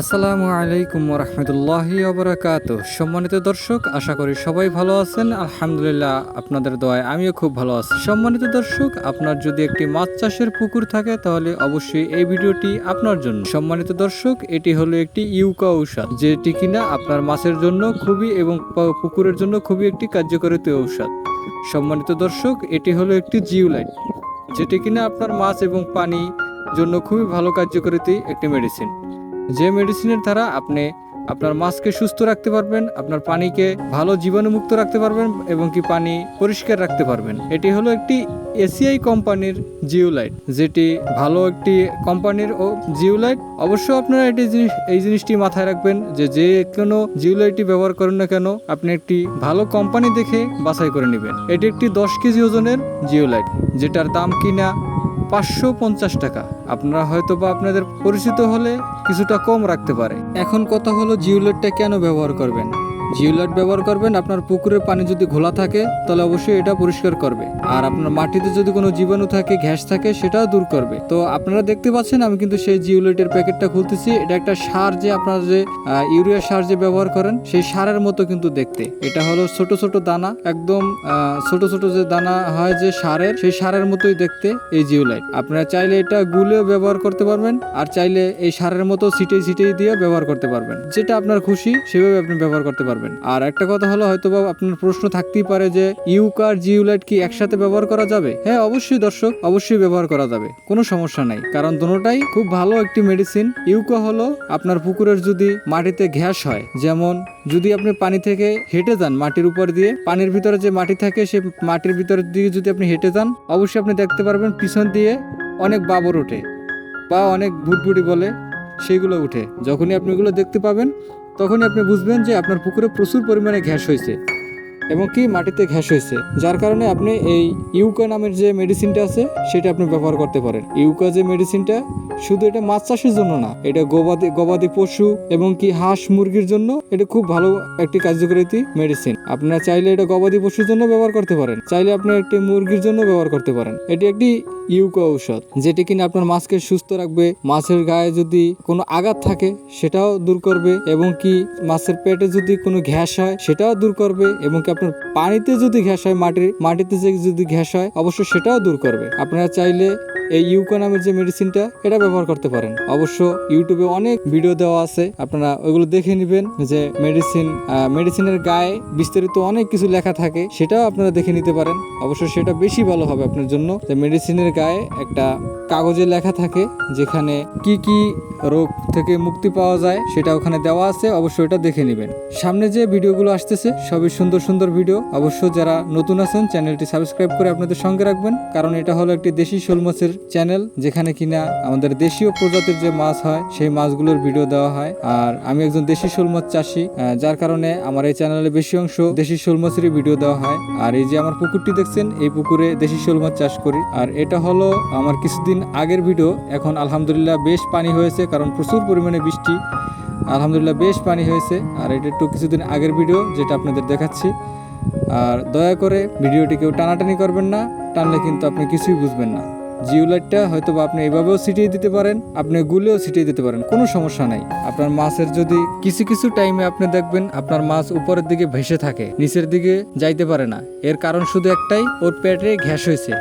আসসালামু আলাইকুম রহমতুল্লাহি অবরাকাত সম্মানিত দর্শক, আশা করি সবাই ভালো আছেন। আলহামদুলিল্লাহ আপনাদের দোয়ায় আমিও খুব ভালো আছি। সম্মানিত দর্শক, আপনার যদি একটি মাছ চাষের পুকুর থাকে, তাহলে অবশ্যই এই ভিডিওটি আপনার জন্য। সম্মানিত দর্শক, এটি হলো একটি ইউকা ঔষধ, যেটি কিনা আপনার মাছের জন্য খুবই এবং পুকুরের জন্য খুবই একটি কার্যকরী ঔষধ। সম্মানিত দর্শক, এটি হলো একটি জিউলাইট, যেটি কিনা আপনার মাছ এবং পানি জন্য খুবই ভালো কার্যকরী একটি মেডিসিন যে মেডিসিনের দ্বারা আপনি আপনার মাছকে সুস্থ রাখতে পারবেন, আপনার পানিকে ভালো জীবাণুমুক্ত রাখতে পারবেন এবং কি পানি পরিষ্কার রাখতে পারবেন। এটি হলো একটি এসিআই কোম্পানির জিওলাইট, যেটি ভালো একটি কোম্পানির ও জিওলাইট। অবশ্য আপনারা এটি জিনিস, এই জিনিসটি মাথায় রাখবেন যে যে কোনো জিওলাইটটি ব্যবহার করেন না কেন, আপনি একটি ভালো কোম্পানি দেখে বাছাই করে নেবেন। এটি একটি দশ কেজি ওজনের জিওলাইট, যেটার দাম কিনা পাঁচশো পঞ্চাশ টাকা। আপনারা হয়তো বা আপনাদের পরিচিত হলে কিছুটা কম রাখতে পারে। এখন কথা হলো জিওলেটটা কেন ব্যবহার করবেন? জিওলাইট ব্যবহার করবেন, আপনার পুকুরের পানি যদি ঘোলা থাকে, তাহলে অবশ্যই এটা পরিষ্কার করবে। আর আপনার মাটিতে যদি কোনো জীবাণু থাকে ঘ্যাস থাকে, সেটাও দূর করবে। তো আপনারা দেখতে পাচ্ছেন, আমি কিন্তু সেই জিওলাইটের প্যাকেটটা খুলতেছি। এটা একটা সার যে আপনারা যে ইউরিয়া সার যে ব্যবহার করেন, সেই সারের মতো কিন্তু দেখতে। এটা হলো ছোট ছোট দানা, একদম ছোট ছোট যে দানা হয় যে সারের, সেই সারের মতোই দেখতে এই জিওলাইট। আপনারা চাইলে এটা গুলেও ব্যবহার করতে পারবেন, আর চাইলে এই সারের মতো সিটেই সিটেই দিয়ে ব্যবহার করতে পারবেন। যেটা আপনার খুশি, সেভাবে আপনি ব্যবহার করতে পারবেন। আর একটা কথা হলো হয়তো বা আপনার প্রশ্ন থাকতেই পারে যে ইউকার জিওলাইট কি একসাথে ব্যবহার করা যাবে? হ্যাঁ অবশ্যই দর্শক, অবশ্যই ব্যবহার করা যাবে। কোনো সমস্যা নাই। কারণ দুটোটাই খুব ভালো একটি মেডিসিন ইউকা হলো, আপনার পুকুরের যদি মাটিতে ঘ্যাস হয়, যেমন যদি আপনি পানি থেকে হেঁটে যান মাটির উপর দিয়ে, পানির ভিতরে যে মাটি থাকে, সে মাটির ভিতরের দিকে যদি আপনি হেঁটে যান, অবশ্যই আপনি দেখতে পারবেন পিছন দিয়ে অনেক বাবর ওঠে, বা অনেক ভুটভুটি বলে সেইগুলো উঠে। যখনই আপনি এগুলো দেখতে পাবেন তখনই আপনি বুঝবেন যে আপনার পুকুরে প্রচুর পরিমাণে ঘ্যাস হয়েছে। এবং কি মাটিতে ঘ্যাস হয়েছে, যার কারণে আপনি এই ইউকা নামের যে মেডিসিনটা আছে, সেটা আপনি ব্যবহার করতে পারেন। ইউকা যে মেডিসিনটা শুধু এটা মাছ চাষের জন্য না, এটা গবাদি গবাদি পশু এবং কি হাঁস মুরগির জন্য এটা খুব ভালো একটি কার্যকরী মেডিসিন আপনারা চাইলে এটা গবাদি পশুর জন্য ব্যবহার করতে পারেন, চাইলে আপনি একটি মুরগির জন্য ব্যবহার করতে পারেন। এটি একটি ইউকা ঔষধ, যেটি কিনা আপনার মাছকে সুস্থ রাখবে, মাছের গায়ে যদি কোনো আঘাত থাকে, সেটাও দূর করবে এবং কি মাছের পেটে যদি কোনো ঘ্যাস হয়, সেটাও দূর করবে এবং কি আপনার পানিতে যদি ঘ্যাস হয় মাটির মাটিতে যদি ঘ্যাস হয় অবশ্য সেটাও দূর করবে। আপনারা চাইলে এই ইউকা নামের যে মেডিসিনটা এটা ব্যবহার করতে পারেন। অবশ্য ইউটিউবে অনেক ভিডিও দেওয়া আছে, আপনারা ওইগুলো দেখে নেবেন যে মেডিসিন মেডিসিনের গায়ে বিস্তারিত অনেক কিছু লেখা থাকে, সেটাও আপনারা দেখে নিতে পারেন। অবশ্য সেটা বেশি ভালো হবে আপনার জন্য। যে মেডিসিনের গায়ে একটা কাগজে লেখা থাকে, যেখানে কি কি রোগ থেকে মুক্তি পাওয়া যায়, সেটা ওখানে দেওয়া আছে অবশ্যই এটা দেখে নেবেন। সামনে যে ভিডিওগুলো আসতেছে, সবই সুন্দর সুন্দর ভিডিও অবশ্য যারা নতুন আছেন চ্যানেলটি সাবস্ক্রাইব করে আপনাদের সঙ্গে রাখবেন, কারণ এটা হলো একটি দেশি শোল মাছের চ্যানেল, যেখানে কিনা আমাদের দেশীয় প্রজাতির যে মাছ হয়, সেই মাছগুলোর ভিডিও দেওয়া হয়। আর আমি একজন দেশি শোল মাছ চাষি যার কারণে আমার এই চ্যানেলে বেশি অংশ দেশি শোল মাছেরই ভিডিও দেওয়া হয়। আর এই যে আমার পুকুরটি দেখছেন, এই পুকুরে দেশি শোল মাছ চাষ করি। আর এটা হলো আমার কিছুদিন আগের ভিডিও। এখন আলহামদুলিল্লাহ বেশ পানি হয়েছে, কারণ প্রচুর পরিমাণে বৃষ্টি। আলহামদুলিল্লাহ বেশ পানি হয়েছে। আর এটা একটু কিছুদিন আগের ভিডিও, যেটা আপনাদের দেখাচ্ছি। আর দয়া করে ভিডিওটি কেউ টানাটানি করবেন না, টানলে কিন্তু আপনি কিছুই বুঝবেন না। জিও লাইটটা হয়তো বা আপনি এভাবেও ছিটিয়ে দিতে পারেন, আপনি গুলেও ছিটিয়ে দিতে পারেন, কোনো সমস্যা নাই। আপনার মাছের যদি কিছু কিছু টাইমে আপনি দেখবেন আপনার মাছ উপরের দিকে ভেসে থাকে, নিচের দিকে যাইতে পারে না। এর কারণ শুধু একটাই, ওর পেটে ঘ্যাস হয়েছে।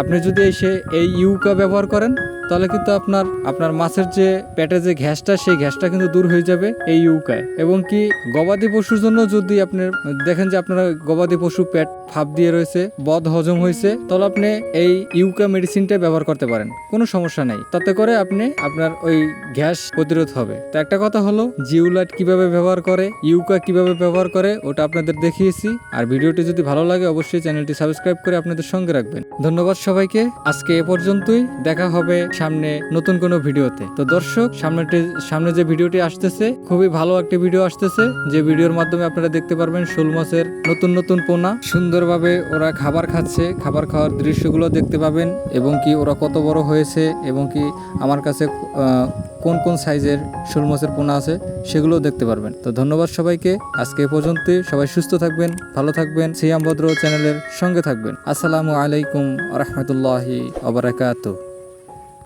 আপনি যদি এসে এই ইউকা ব্যবহার করেন তাহলে কিন্তু আপনার আপনার মাছের যে পেটে যে ঘ্যাসটা সেই ঘ্যাসটা কিন্তু দূর হয়ে যাবে এই ইউকায়। এবং কি গবাদি পশুর জন্য যদি আপনি দেখেন যে আপনার গবাদি পশু পেট ফাঁপ দিয়ে রয়েছে, বদ হজম হয়েছে, তাহলে আপনি এই ইউকা মেডিসিনটা ব্যবহার করতে পারেন। কোনো সমস্যা নাই। তাতে করে আপনি, আপনার ওই গ্যাস প্রতিরোধ হবে। তো একটা কথা হলো, জিউলাইট কীভাবে ব্যবহার করে, ইউকা কীভাবে ব্যবহার করে, ওটা আপনাদের দেখিয়েছি। আর ভিডিওটি যদি ভালো লাগে, অবশ্যই চ্যানেলটি সাবস্ক্রাইব করে আপনাদের সঙ্গে রাখবেন। ধন্যবাদ সবাইকে। আজকে এ পর্যন্তই। দেখা হবে সামনে নতুন কোনো ভিডিওতে। তো দর্শক, সামনেটি, সামনে যে ভিডিওটি আসতেছে, খুবই ভালো একটি ভিডিও আসতেছে, যে ভিডিওর মাধ্যমে আপনারা দেখতে পারবেন শোল মাছের নতুন নতুন পোনা। সুন্দরভাবে ওরা খাবার খাচ্ছে, খাবার খাওয়ার দৃশ্যগুলো দেখতে পাবেন, এবং কি ওরা কত বড় হয়েছে, এবং কি আমার কাছে কোন কোন সাইজের শোল মাছের পোনা আছে, সেগুলোও দেখতে পারবেন। তো ধন্যবাদ সবাইকে, আজকে এ পর্যন্তই। সবাই সুস্থ থাকবেন, ভালো থাকবেন। সিয়াম ভদ্র চ্যানেলের সঙ্গে থাকবেন। আসসালামু আলাইকুম রহমতুল্লাহি আবরাকাতু